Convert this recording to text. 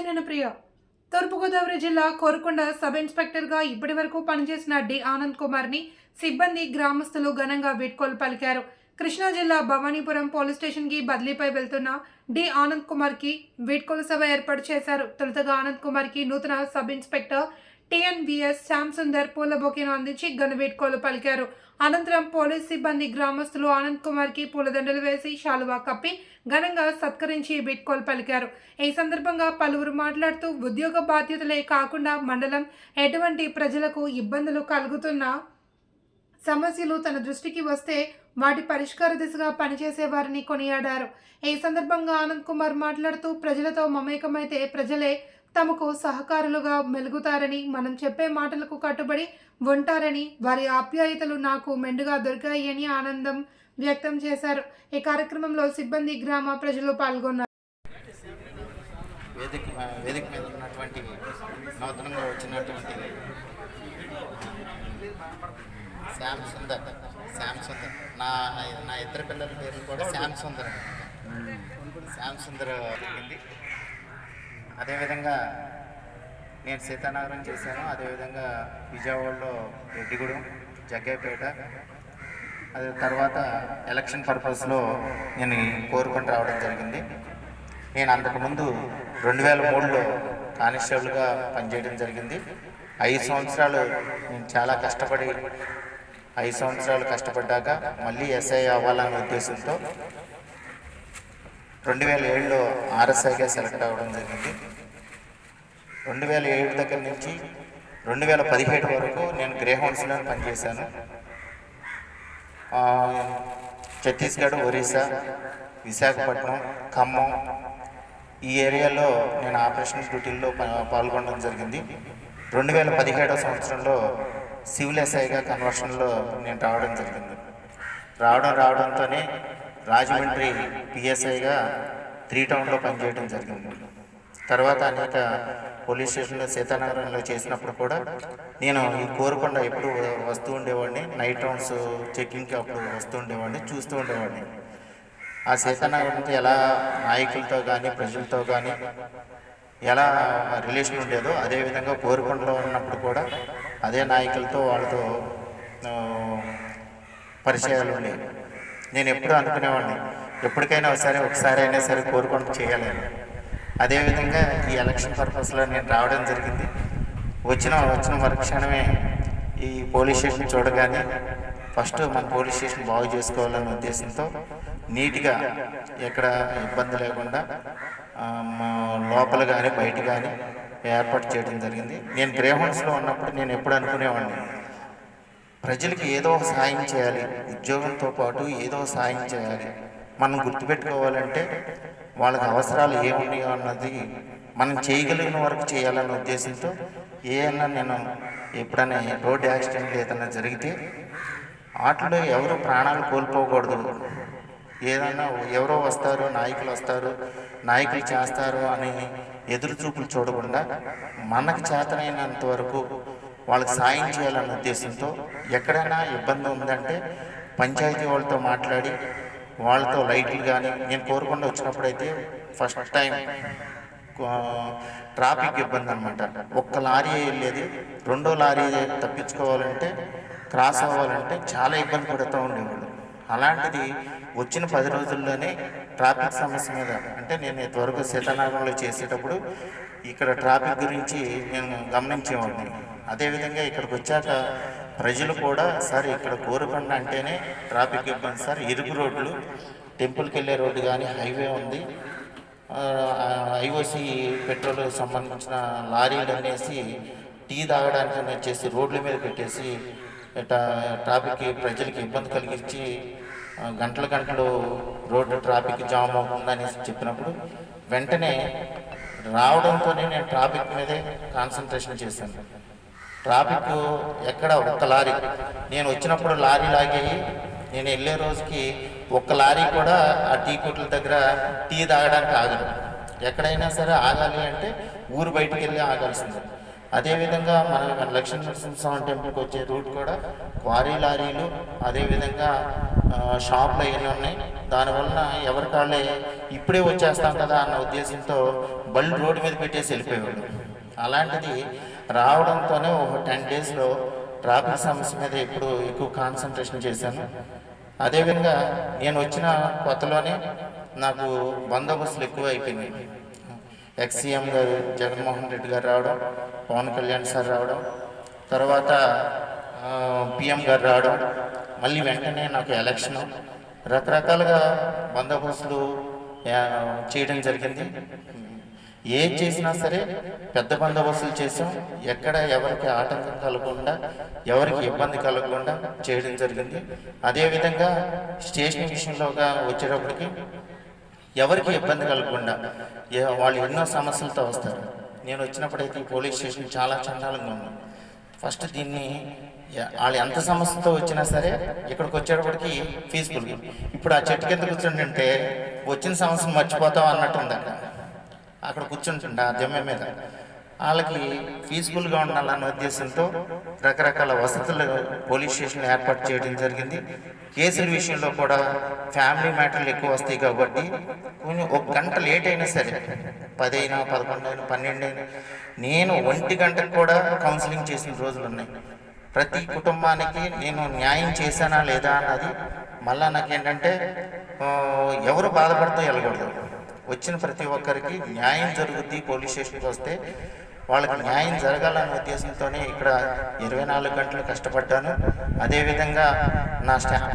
నమస్తే నేను ప్రియ. తూర్పుగోదావరి జిల్లా కోరుకొండ సబ్ ఇన్స్పెక్టర్గా ఇప్పటి వరకు పనిచేసిన డి ఆనంద్ కుమార్ని సిబ్బంది గ్రామస్తులు ఘనంగా వీడ్కోలు పలికారు. కృష్ణా జిల్లా భవానీపురం పోలీస్ స్టేషన్కి బదిలీపై వెళ్తున్న డి ఆనంద్ కుమార్కి వీడ్కోలు సభ ఏర్పాటు చేశారు. తొలుతగా ఆనంద్ కుమార్కి నూతన sub inspector TNVS Shyam Sundar పూల బొకేను అందించి ఘన పలికారు. అనంతరం పోలీస్ సిబ్బంది గ్రామస్తులు ఆనంద్ కుమార్కి పూలదండలు వేసి శాలువా కప్పి ఘనంగా సత్కరించి వీడ్కోలు పలికారు. ఈ సందర్భంగా పలువురు మాట్లాడుతూ ఉద్యోగ బాధ్యతలే కాకుండా మండలం ఎటువంటి ప్రజలకు ఇబ్బందులు కలుగుతున్న సమస్యలు తన దృష్టికి వస్తే వాటి పరిష్కార దిశగా పనిచేసే వారిని కొనియాడారు. ఈ సందర్భంగా ఆనంద్ కుమార్ మాట్లాడుతూ ప్రజలతో మమేకమైతే ప్రజలే తమకు సహకారులుగా మెలుగుతారని మనం చెప్పే మాటలకు కట్టుబడి ఉంటారని వారి ఆప్యాయతలు నాకు మెండుగా దొరికాయని ఆనందం వ్యక్తం చేశారు. ఈ కార్యక్రమంలో సిబ్బంది గ్రామ ప్రజలు పాల్గొన్నారు. వేదిక వేదిక మీద ఉన్నటువంటి నూతనంగా వచ్చినటువంటి శ్యామ్ సుందర్ శ్యామ్ సుందర్. నా నా ఇద్దరు పిల్లల పేర్లు కూడా శ్యామ్ సుందర్. శ్యామ్ సుందర్ జరిగింది అదేవిధంగా నేను సీతానగరం చేశాను అదేవిధంగా విజయవాడలో రెడ్డిగూడెం జగ్గైపేట అదే తర్వాత ఎలక్షన్ పర్పస్లో నేను కోరుకొని రావడం జరిగింది. నేను అంతకుముందు రెండు వేల మూడులో కానిస్టేబుల్గా పనిచేయడం జరిగింది. ఐదు సంవత్సరాలు నేను చాలా కష్టపడి ఐదు సంవత్సరాలు కష్టపడ్డాక మళ్ళీ ఎస్ఐ అవ్వాలనే ఉద్దేశంతో రెండు వేల ఏడులో ఆర్ఎస్ఐగా సెలెక్ట్ అవ్వడం జరిగింది. రెండు వేల ఏడు దగ్గర నుంచి రెండు వేల పదిహేడు వరకు నేను గ్రేహౌండ్స్లో పనిచేశాను. ఛత్తీస్గఢ్ ఒరిస్సా విశాఖపట్నం ఖమ్మం ఈ ఏరియాలో నేను ఆపరేషన్ డ్యూటీల్లో పాల్గొనడం జరిగింది. రెండు వేల పదిహేడవ సంవత్సరంలో సివిల్ ఎస్ఐగా కన్వర్షన్లో నేను రావడం జరిగింది. రావడం రావడంతోనే రాజమండ్రి పిఎస్ఐగా త్రీ టౌన్లో పనిచేయడం జరిగింది. తర్వాత అనేక పోలీస్ స్టేషన్లో సీతానగరంలో చేసినప్పుడు కూడా నేను ఈ కోరుకొండ ఎప్పుడు వస్తూ ఉండేవాడిని. నైట్ రౌండ్స్ చెక్కింగ్కి అప్పుడు వస్తూ ఉండేవాడిని చూస్తూ ఉండేవాడిని. ఆ సీతానగరంతో ఎలా నాయకులతో కానీ ప్రజలతో కానీ ఎలా రిలేషన్ ఉండేదో అదేవిధంగా కోరుకొండలో ఉన్నప్పుడు కూడా అదే నాయకులతో వాళ్ళతో పరిచయాలు ఉండేవి. నేను ఎప్పుడూ అనుకునేవాడిని. ఎప్పటికైనా ఒకసారి ఒకసారి అయినా సరే కోరుకొండ చేయాలని. అదేవిధంగా ఈ ఎలక్షన్ పర్పస్లో నేను రావడం జరిగింది. వచ్చిన వచ్చిన మరుక్షణమే ఈ పోలీస్ స్టేషన్ చూడగానే ఫస్ట్ మన పోలీస్ స్టేషన్ బాగు చేసుకోవాలనే ఉద్దేశంతో నీట్గా ఎక్కడ ఇబ్బంది లేకుండా మా లోపల కానీ బయట కానీ ఏర్పాటు చేయడం జరిగింది. నేను గ్రేహోమ్స్లో ఉన్నప్పుడు నేను ఎప్పుడు అనుకునేవాడిని. ప్రజలకి ఏదో ఒక సాయం చేయాలి ఉద్యోగంతో పాటు ఏదో సాయం చేయాలి. మనం గుర్తుపెట్టుకోవాలంటే వాళ్ళకి అవసరాలు ఏమున్నాయో అన్నది మనం చేయగలిగిన వరకు చేయాలనే ఉద్దేశంతో ఏమన్నా నేను ఎప్పుడైనా రోడ్ యాక్సిడెంట్ ఏదైనా జరిగితే ఆటలో ఎవరు ప్రాణాలు కోల్పోకూడదు. ఏదైనా ఎవరో వస్తారు నాయకులు వస్తారు నాయకులు చేస్తారు అని ఎదురు చూపులు చూడకుండా మనకు చేతనైనంత వరకు వాళ్ళకి సాయం చేయాలన్న ఉద్దేశంతో ఎక్కడైనా ఇబ్బంది ఉందంటే పంచాయతీ వాళ్ళతో మాట్లాడి వాళ్ళతో లైట్లు కానీ నేను కోరుకుండా వచ్చినప్పుడైతే ఫస్ట్ టైం ట్రాఫిక్ ఇబ్బంది అనమాట ఒక్క లారీ వెళ్ళేది రెండో లారీ తప్పించుకోవాలంటే క్రాస్ అవ్వాలంటే చాలా ఇబ్బంది పడుతూ ఉండేవాళ్ళు. అలాంటిది వచ్చిన పది రోజుల్లోనే ట్రాఫిక్ సమస్య మీద. అంటే నేను ఇంతవరకు సీతానగరంలో చేసేటప్పుడు ఇక్కడ ట్రాఫిక్ గురించి నేను గమనించేవాడిని. అదేవిధంగా ఇక్కడికి వచ్చాక ప్రజలు కూడా సార్ ఇక్కడ కోరుకుండా అంటేనే ట్రాఫిక్ ఇబ్బంది సార్. ఇరుగు రోడ్లు టెంపుల్కి వెళ్ళే రోడ్డు కానీ హైవే ఉంది. ఐఓసి పెట్రోల్ సంబంధించిన లారీలు అనేసి టీ తాగడానికి అని వచ్చేసి రోడ్ల మీద పెట్టేసి ట్రాఫిక్ ప్రజలకి ఇబ్బంది కలిగించి గంటల గంటలు రోడ్డు ట్రాఫిక్ జామ్ అవుతుందని చెప్పినప్పుడు వెంటనే రావడంతోనే నేను ట్రాఫిక్ మీదే కాన్సన్ట్రేషన్ చేశాను. ట్రాఫిక్ ఎక్కడ ఒక్క లారీ నేను వచ్చినప్పుడు లారీ లాగేయి నేను వెళ్ళే రోజుకి ఒక్క లారీ కూడా ఆ టీ కొట్ల దగ్గర టీ తాగడానికి ఆగదు ఎక్కడైనా సరే ఆగాలి అంటే ఊరు బయటికి వెళ్ళి ఆగాల్సిందే. అదేవిధంగా మన లక్ష్మీ నరసింహస్వామి టెంపుల్కి వచ్చే రూట్ కూడా క్వారీ లారీలు అదేవిధంగా షాపులు అవన్నీ ఉన్నాయి. దానివల్ల ఎవరి కాళ్ళే ఇప్పుడే వచ్చేస్తాం కదా అన్న ఉద్దేశంతో బళ్ళు రోడ్డు మీద పెట్టేసి వెళ్ళిపోయేవాడు. అలాంటిది రావడంతోనే ఒక టెన్ డేస్లో ట్రాఫిక్ సమస్య మీద ఇప్పుడు ఎక్కువ కాన్సన్ట్రేషన్ చేశాను. అదేవిధంగా నేను వచ్చిన కొత్తలోనే నాకు బందోబస్తులు ఎక్కువ అయిపోయినాయి. ఎక్స్సీఎం గారు జగన్మోహన్ రెడ్డి గారు రావడం పవన్ కళ్యాణ్ సార్ రావడం తర్వాత పిఎం గారు రావడం మళ్ళీ వెంటనే నాకు ఎలక్షన్. రకరకాలుగా బందోబస్తులు చేయడం జరిగింది. ఏం చేసినా సరే పెద్ద బందోబస్తులు చేసాం. ఎక్కడ ఎవరికి ఆటంకం కలగకుండా ఎవరికి ఇబ్బంది కలగకుండా చేయడం జరిగింది. అదేవిధంగా స్టేషన్ విషయంలోగా వచ్చేటప్పటికి ఎవరికి ఇబ్బంది కలగకుండా వాళ్ళు ఎన్నో సమస్యలతో వస్తారు. నేను వచ్చినప్పుడైతే ఈ పోలీస్ స్టేషన్ చాలా చండాలంగా ఉంది. ఫస్ట్ దీన్ని వాళ్ళు ఎంత సమస్యతో వచ్చినా సరే ఇక్కడికి వచ్చేటప్పటికి పీస్ఫుల్ ఇప్పుడు ఆ చెట్టు కింద కూర్చుంటుంటే వచ్చిన సమస్యను మర్చిపోతాం అన్నట్టుంది అక్కడ. అక్కడ కూర్చుంటుండే ఆ దెమ్మె మీద. వాళ్ళకి పీస్ఫుల్గా ఉండాలన్న ఉద్దేశంతో రకరకాల వసతులు పోలీస్ స్టేషన్ ఏర్పాటు చేయడం జరిగింది. కేసుల విషయంలో కూడా ఫ్యామిలీ మ్యాటర్లు ఎక్కువ వస్తాయి కాబట్టి కొంచెం ఒక గంట లేట్ అయినా సరే పదైనా పదకొండు అయినా పన్నెండు అయినా నేను ఒంటి గంటకు కూడా కౌన్సిలింగ్ చేసిన రోజులు ఉన్నాయి. ప్రతి కుటుంబానికి నేను న్యాయం చేశానా లేదా అన్నది మళ్ళా నాకేంటంటే ఎవరు బాధపడుతూ వెళ్ళకూడదు. వచ్చిన ప్రతి ఒక్కరికి న్యాయం జరుగుద్ది పోలీస్ స్టేషన్కి వస్తే వాళ్ళకి న్యాయం జరగాలనే ఉద్దేశంతోనే ఇక్కడ ఇరవై నాలుగు గంటలు కష్టపడ్డాను. అదేవిధంగా నా స్టాఫ్